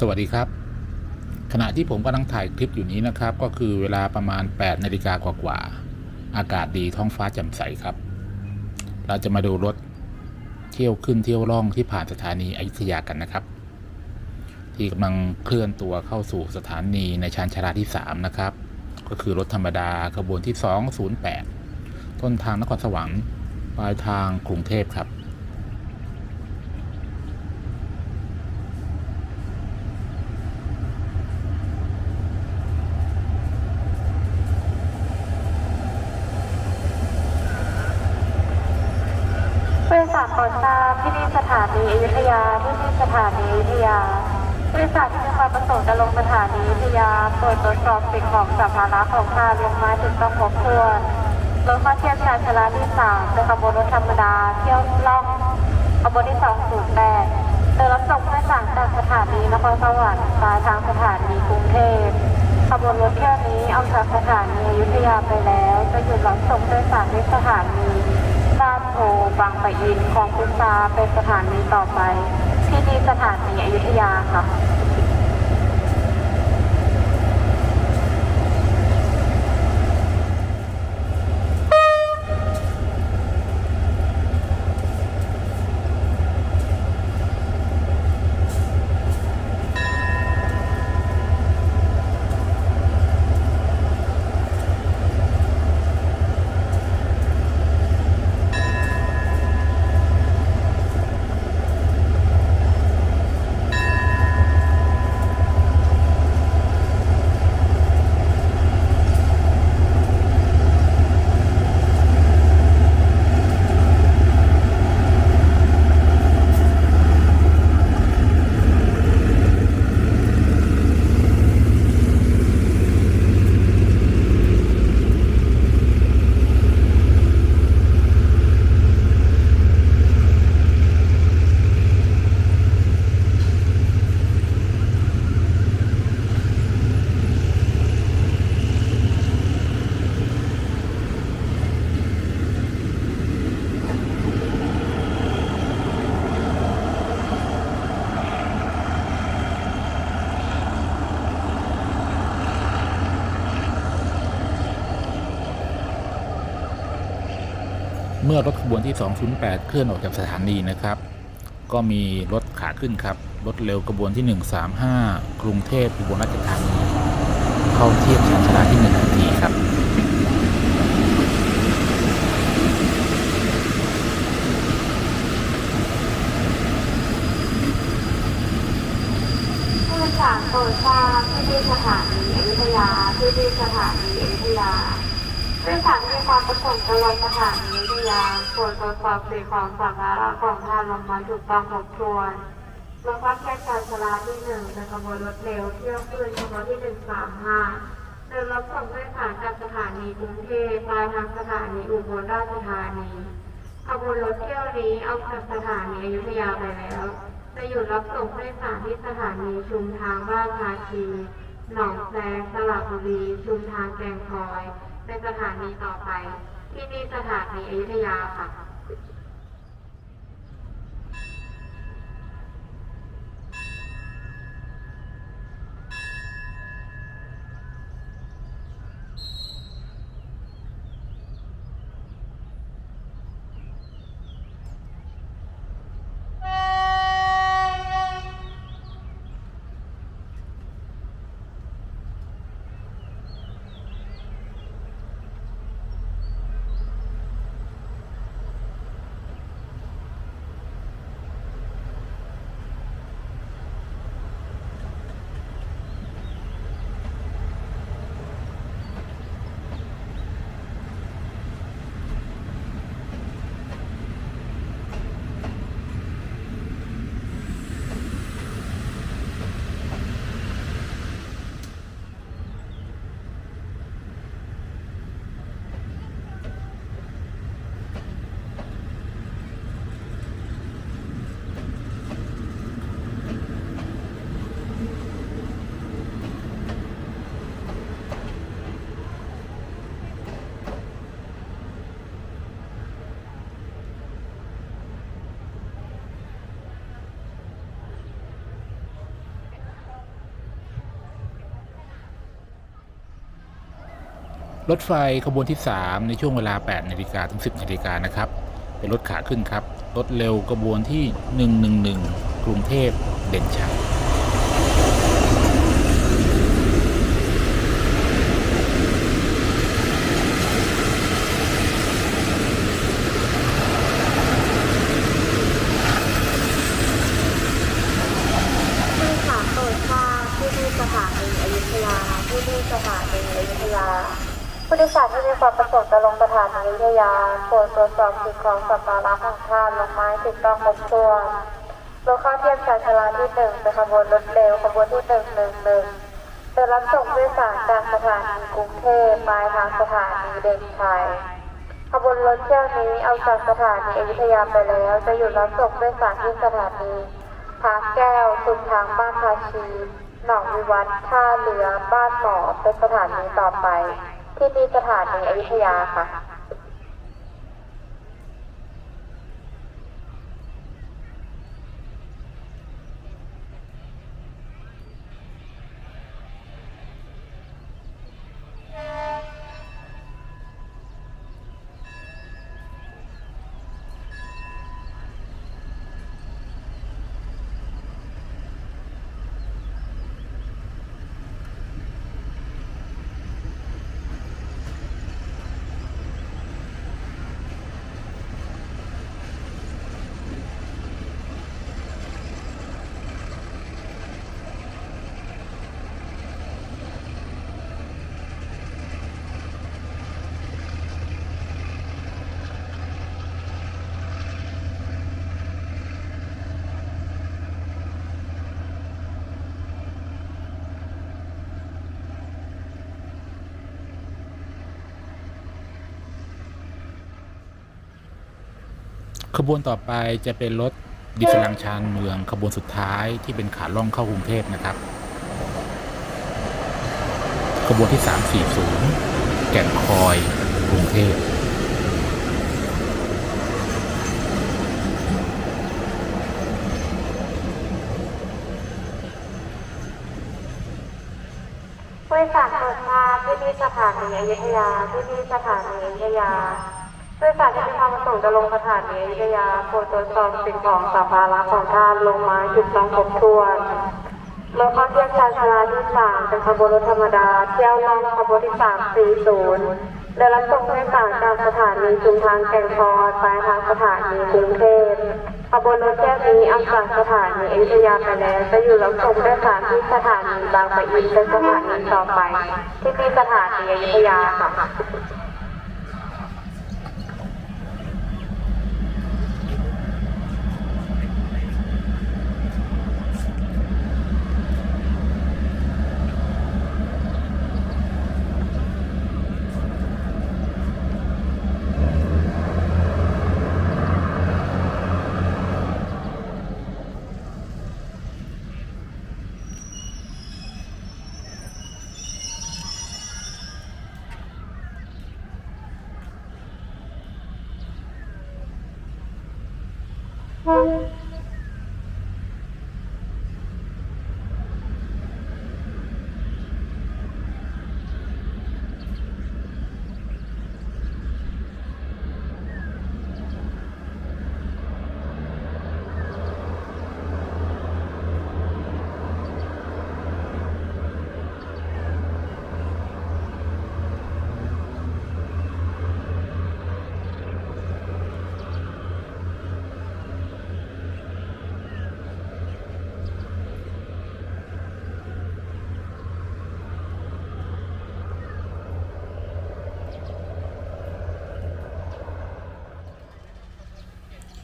สวัสดีครับ ขณะที่ผมกำลังถ่ายคลิปอยู่นี้นะครับ ก็คือเวลาประมาณ 8 นาฬิกากว่าๆอากาศดีท้องฟ้าแจ่มใสครับ เราจะมาดูรถเที่ยวขึ้นเที่ยวล่องที่ผ่านสถานีอยุธยากันนะครับ ที่กำลังเคลื่อนตัวเข้าสู่สถานีในชานชาลาที่ 3 นะครับ ก็คือรถธรรมดาขบวนที่ 208 ต้นทางนครสวรรค์ปลายทางกรุงเทพครับ บริษัทโปรดทราบที่นี่สถานีอยุธยาที่นี่สถานีอ ยุธยา บริษัทที่มีความประสงค์จะลงสถานีอยุธยาโปรดตรวจสอบสิ่งของสัมภาระของท่านลงมาถึงต้องครบถ้วนรถข้าเทียบชานชลาที่สามเป็นขบวนรถธรรมดาเที่ยวล่องขบวนที่สองศูนย์แปดเดินรับส่งผู้โดยสารจากสถานีนครสวรรค์ปลายทางสถานีกรุงเทพขบวนรถเที่ยวนี้ออกจากสถานีอยุธยาไปแล้วจะหยุดรับส่งผู้โดยสารที่สถานีบ้านโพบางปะอินคลองพุทราเป็นสถานีต่อไป ที่สถานีอยุธยาค่ะ เมื่อรถขบวนที่ 208 เคลื่อนออกจากสถานีนะครับ ก็มีรถขาขึ้นครับ รถเร็วขบวนที่ 135 กรุงเทพอุบลราชธานีเข้าเทียบชานชาลาที่1ทันทีครับผู้โดยสารโปรดทราบที่สถานีอยุธยาที่นี่สถานีอยุธยา โดยสารมีความประสงค์จะลงสถานีอยุธยาโปรดตรวจสอบสิ่งของสัมภาระของท่านลงมาถูกต้องครบถ้วนรถบัสแค่ชานชลาที่หนึ่งเป็นขบวนรถเร็วเที่ยวคืนขบวนที่หนึ่งสามห้าเดินรับส่งผู้โดยสารจากสถานีกรุงเทพปลายทางสถานีอุบลราชธานีขบวนรถเที่ยวนี้ออกจากสถานีอยุธยาไปแล้วจะหยุดรับส่งผู้โดยสารที่สถานีชุมทางบ้านภาชี หนองแซงสระบุรี ชุมทางแกงคอย เป็นสถานีต่อไป ที่นี่สถานีอยุธยาค่ะ รถไฟขบวนที่ 3 ในช่วงเวลา 8นาฬิกาถึง 10นาฬิกานะครับ เป็นรถขาขึ้นครับ รถเร็วขบวนที่ 111 กรุงเทพเด่นชัย ผู้โดยสารโปรดทราบที่นี่สถานีอยุธยาที่นี่สถานีอยุธยา ผู้โดยสารที่มีความประสงค์จะลงสถานีอ ยุธยาโปรดตรวจสอบสิ่งของสัมภาระของท่านลงไม้ติดต้องครบถ้วนรถข้าเทียมชานชลาที่หนึ่งเป็นขบวนรถเร็วขบวนที่หนึ่งหนึ่งหนึ่งจะรับส่งผู้โดยสารจากสถานีกรุงเทพปลายทางสถานีเด่นชัยขบวนรถเที่ยวนี้เอาจากสถานีอยุธยาไปแล้ว จะหยุดรับส่งผู้โดยสารที่สถานีทาแก้วสุนทางบ้านภาชี หนองวิวัฒน์ท่าเรือบ้านหมอเป็นสถานีต่อไป ที่มีสถานีอยุธยาค่ะ ขบวนต่อไปจะเป็นรถดิสลังชานเมือง ขบวนสุดท้ายที่เป็นขาล่องเข้ากรุงเทพนะครับ ขบวนที่ 340 แก่งคอยกรุงเทพผู้โดยสารโปรดทราที่นี่สถานีอยุธยาที่นี่สถานีอยุธยา โดยสารที่มีความประสงค์จะลงสถานีอยุธยาโปรดตรวจสอบสิ่งของสัมภาระของท่านลงไม้จุดต้องครบถ้วนรถข้าเที่ยมชานชาลาที่สามเป็นขบวนรถธรรมดา เที่ยวล่องขบวนที่สามสี่ศูนย์ได้รับส่งผู้โดยสารจากสถานีชุมทางแก่งคอยปลายทางสถานีกรุงเทพขบวนรถแจ้วนี้ออกจากสถานีอยุธยาไปแล้วจะอยู่รับส่งผู้โดยสารที่สถานีบางปะอินเป็นสถานีต่อไป ที่มีสถานีอยุธยาค่ะ Música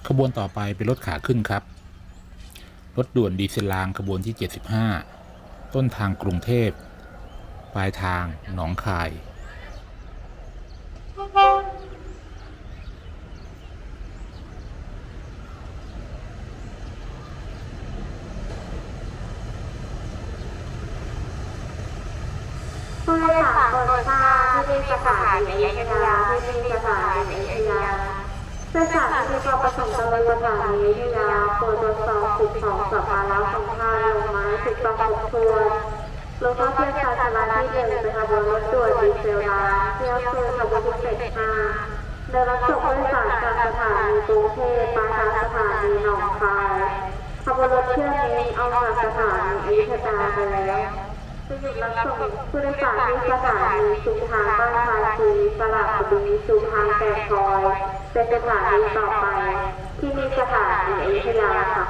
ขบวนต่อไปเป็นรถขาขึ้นครับ รถด่วนดีเซลรางขบวนที่ 75 ต้นทางกรุงเทพ ปลายทางหนองคาย ผู้โดยสารโปรดทราบที่นี่สถานีอยุธยาที่นี่สถานีอยุธยา ผู้โดยสารที่มีความประสงค์จะลงสถานีอยุธยาโปรดตรวสอบสิ่งของสัมภาห์ละของท่าลงไม้ถูกต้องครบถ้วนรลงท่าเทียบชาชาลาที่หนึ่งเป็นขบวนรถด่วนดีเซลลาเที่ยวคือขบวนพิเศษห้าได้รับส่งผู้โดยสารจากสถานีกรุงเทพมาทางสถานีหนองคายขบวนรถเที่ยวนี้เอาจากสถานีอยุธยาไปแล้วจะหยุดรับส่งผู้โดยสารที่สถานีชุมทางบ้านทายซีสระบุรีชุมทางแก่คอย เป็นสถานีต่อไป ที่มีสถานีอยุธยาค่ะ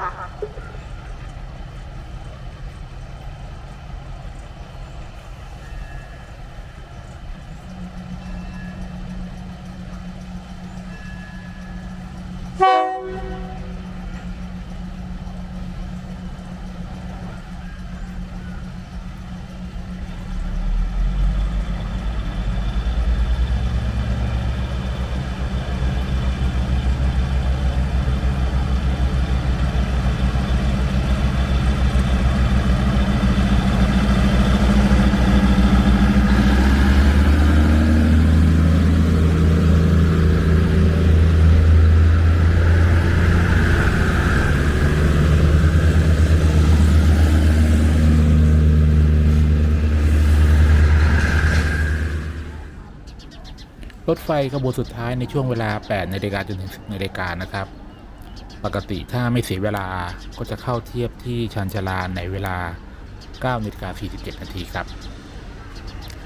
ร ถไฟขบวนสุดท้ายในช่วงเวลา 8นาฬิกาจนถึง 10นาฬิกานะครับ ปกติถ้าไม่เสียเวลาก็จะเข้าเทียบที่ชานชาลาในเวลา9นาฬิกา47นาทีครับ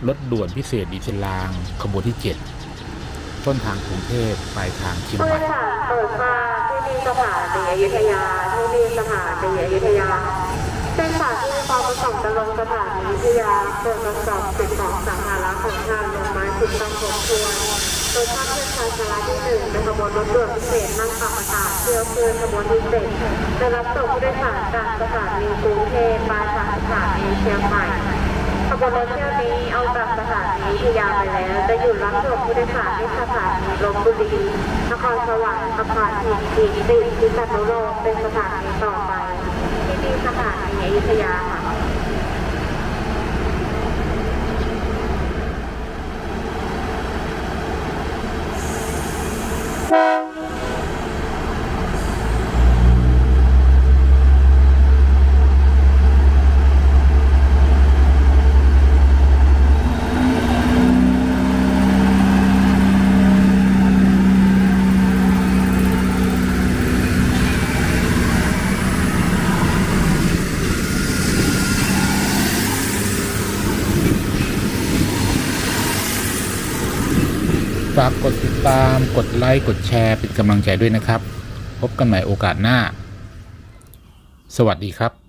รถด่วนพิเศษดีเซลางขบวนที่ 7 ต้นทางกรุงเทพปลายทางเชียงใหม่ยสารเปิดมาที่นี่สถานีอยุธยาที่นี่สถานีอยุธยาเส้นสายที่มีความประสงค์จะลงสถานีอยุธยาเปิดทดสบสิ่งของสัมภาระของทางลงม้ ติดต้องครบถ้วนโดยท่าเทียบชายชาลาที่หนึ่งเป็นขบวนรถด่วนพิเศษนั่งขับอากาศเที่ยวคืนขบวนที่เจ็ดจะรับส่งผู้โดยสารจากสถานีกรุงเทพมาทางสถานีเชียงใหม่ขบวนรถเที่ยวนี้เอาจากสถานีอยุธยาไปแล้ว จะหยุดรับส่งผู้โดยสารที่สถานีลบบุรีนครสวรรค์นครศรีศรีติพิษณุโลกเป็นสถานีต่อไป ที่นี่สถานีอยุธยาค่ะ ฝากกดติดตามกดไลค์กดแชร์เป็นกำลังใจด้วยนะครับ พบกันใหม่โอกาสหน้า สวัสดีครับ